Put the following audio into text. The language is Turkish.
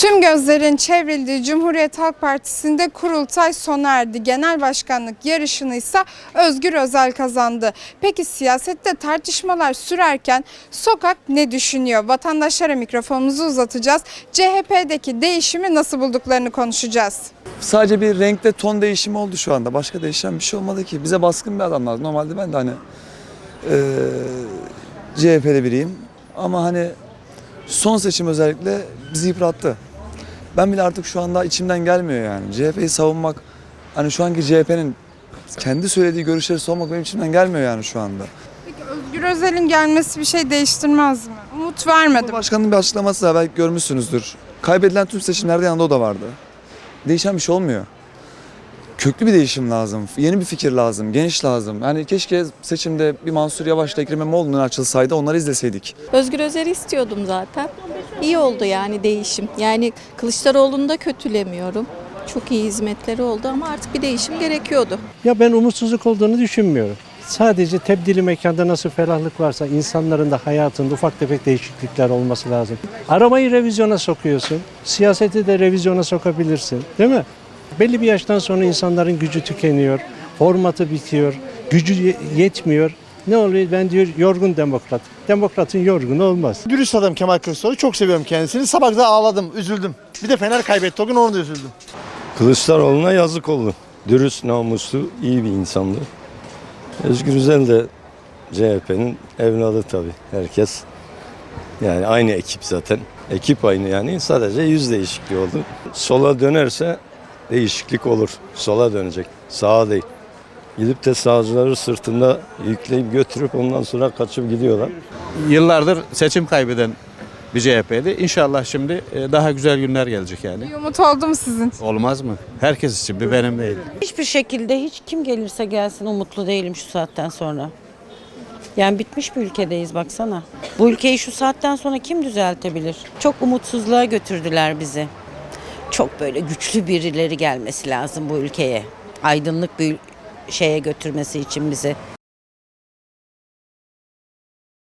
Tüm gözlerin çevrildiği Cumhuriyet Halk Partisi'nde kurultay sona erdi. Genel başkanlık yarışını ise Özgür Özel kazandı. Peki siyasette tartışmalar sürerken sokak ne düşünüyor? Vatandaşlara mikrofonumuzu uzatacağız. CHP'deki değişimi nasıl bulduklarını konuşacağız. Sadece bir renkte ton değişimi oldu şu anda. Başka değişen bir şey olmadı ki. Bize baskın bir adam lazım. Normalde ben de hani eee CHP'li biriyim. Ama hani son seçim özellikle bizi yıprattı. Ben bile artık şu anda içimden gelmiyor yani. CHP'yi savunmak, hani şu anki CHP'nin kendi söylediği görüşleri savunmak benim içimden gelmiyor yani şu anda. Peki Özgür Özel'in gelmesi bir şey değiştirmez mi? Umut vermedi? Cumhurbaşkanının bir açıklaması da belki görmüşsünüzdür. Kaybedilen tüm seçimlerde yanında o da vardı. Değişen bir şey olmuyor. Köklü bir değişim lazım. Yeni bir fikir lazım. Geniş lazım. Yani keşke seçimde bir Mansur Yavaş'la Ekrem İmamoğlu'nun açılsaydı onları izleseydik. Özgür Özel'i istiyordum zaten. İyi oldu yani değişim. Yani Kılıçdaroğlu'nu da kötülemiyorum. Çok iyi hizmetleri oldu ama artık bir değişim gerekiyordu. Ya ben umutsuzluk olduğunu düşünmüyorum. Sadece tebdili mekanda nasıl ferahlık varsa insanların da hayatında ufak tefek değişiklikler olması lazım. Arabayı revizyona sokuyorsun. Siyaseti de revizyona sokabilirsin. Değil mi? Belli bir yaştan sonra insanların gücü tükeniyor. Formatı bitiyor. Gücü ye- yetmiyor. Ne oluyor? Ben diyor yorgun demokrat. Demokratın yorgunu olmaz. Dürüst adam Kemal Kılıçdaroğlu. Çok seviyorum kendisini. Sabah da ağladım, üzüldüm. Bir de Fener kaybetti o gün onu da üzüldüm. Kılıçdaroğlu'na yazık oldu. Dürüst, namuslu, iyi bir insandı. Özgür Özel de CHP'nin evladı tabii. Herkes yani aynı ekip zaten. Ekip aynı yani sadece yüz değişikliği oldu. Sola dönerse değişiklik olur. Sola dönecek. Sağa değil. Gidip de sağcıları sırtında yükleyip götürüp ondan sonra kaçıp gidiyorlar. yıllardır seçim kaybeden bir CHP'di. İnşallah şimdi e, daha güzel günler gelecek yani. Bir umut oldu mu sizin? Olmaz mı? Herkes için bir benim değil. Hiçbir şekilde hiç kim gelirse gelsin umutlu değilim şu saatten sonra. Yani bitmiş bir ülkedeyiz baksana. Bu ülkeyi şu saatten sonra kim düzeltebilir? Çok umutsuzluğa götürdüler bizi. Çok böyle güçlü birileri gelmesi lazım bu ülkeye. Aydınlık bir şeye götürmesi için bizi.